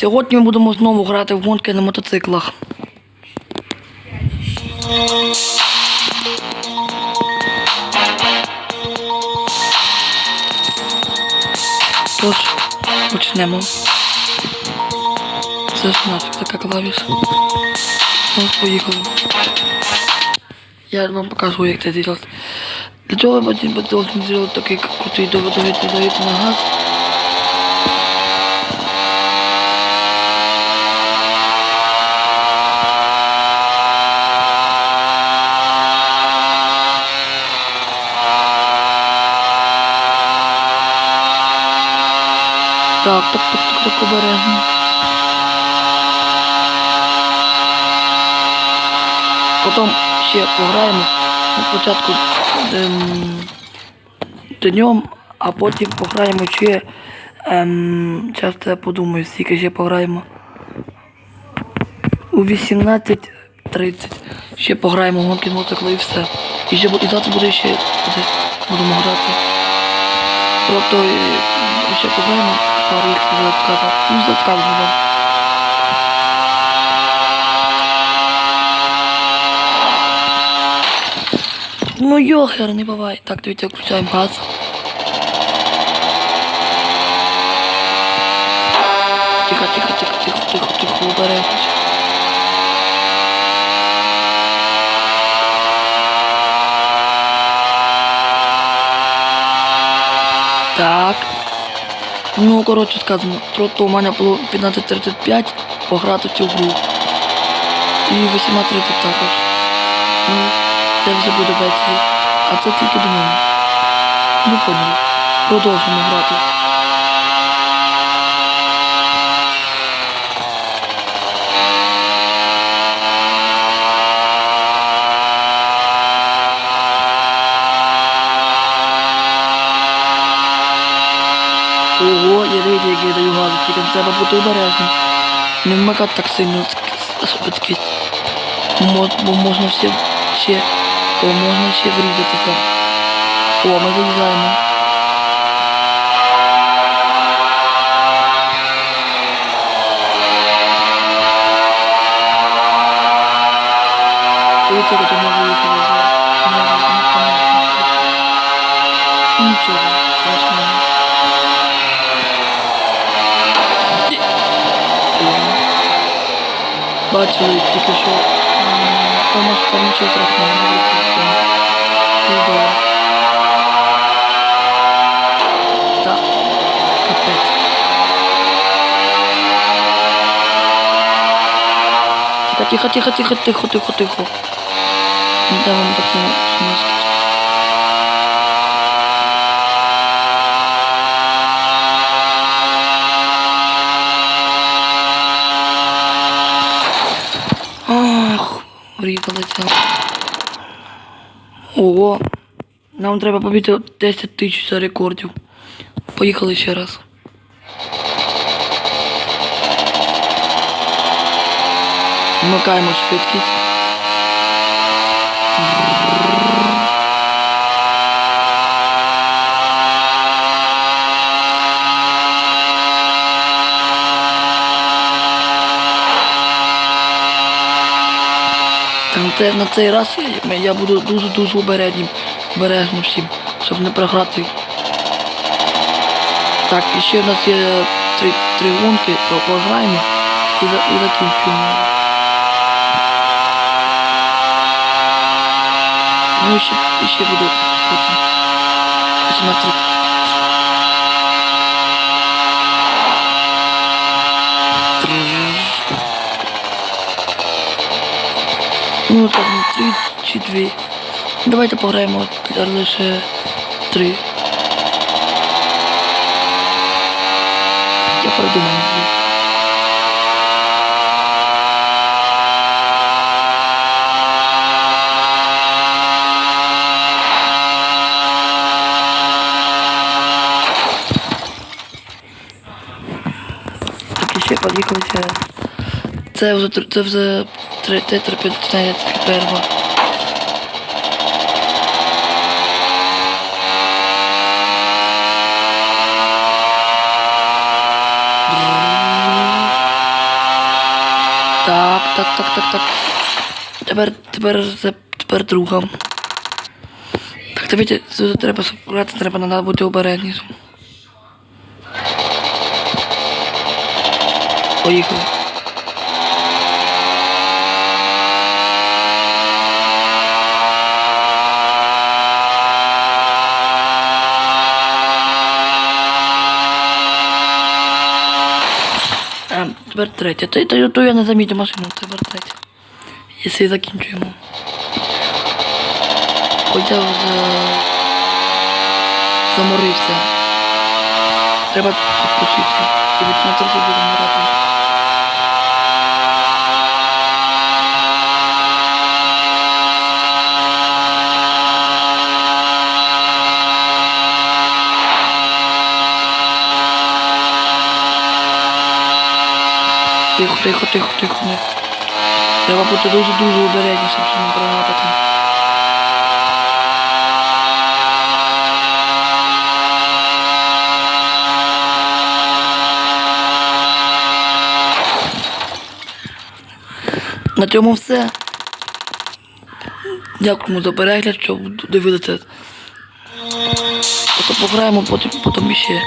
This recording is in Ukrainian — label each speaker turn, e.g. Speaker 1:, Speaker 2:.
Speaker 1: Сьогодні ми будемо знову грати в гонки на мотоциклах. Тож, почнемо. Це ж нафіг така клавіша. Ну, поїхали. Я вам покажу, як це зробити. Для цього ви должен зробити такий крутий доводити давити на газ. Так, так, так, так, так, обережно. Потім ще пограємо спочатку ем, днем, а потім пограємо ще. Ем, зараз я подумаю, скільки ще пограємо. У 18.30 ще пограємо гонки мотоцикла і все. І, ще, і завтра буде ще буде, будемо грати. Тобто е, ще пограємо пару їх заткати. Ну, заткати будемо. Ну йохер, не буває. Так, дивіться, включаємо газ. Тихо, тихо, тихо, тихо, тихо, тихо, обережно. Так. Ну, коротше сказано, троту у мене було 15.35 пограти цю гру. І 18.30 також. Ну, це вже буде ввечері. А це тільки до мене. Ну поняли. Продовжимо грати. Ого, як я даю газу, тільки треба бути обережним. Не вмикати так сильно с- с- швидкість. Бо можна ще, ще, о, можна ще врізатися. О, ми заїжджаємо. Дивіться, як ми виїхали вже. Не, не понятно. Нічого, страшного. Бачили тільки що. Тому що нічого страшного не вийшло. Тихо, тихо, тихо, тихо, тихо, тихо, тихо. Не дай вам так не врізалися. Ого. Нам треба побити 10 тисяч за рекордів. Поїхали ще раз. Вмикаємо швидкість. Та на цей, раз я, буду дуже-дуже обережним, обережним всім, щоб не програти. Так, і ще в нас є три, три гонки, то пограємо і, і закінчуємо. Ну і ще, і ще буде потім. 18. Ну ну, три чи дві. Давайте пограємо лише три. Я придумаю. Так ще. Це вже це вже це починає Так, так, так, так, так. Тепер, тепер, тепер друга. Так, дивіться, тут треба справляти, треба треба бути обережнішим. Поїхали. Тепер третя. То, та, то я не замітив машину, тепер третя. І закінчуємо. Хоча вже заморився. Треба відпочити. І від трохи буде грати. Тихо, тихо, тихо, тихо. Не. Треба бути дуже-дуже обережнішим, щоб не програти. На цьому все. Дякуємо за перегляд, що дивилися. Ото пограємо потім, потім іще.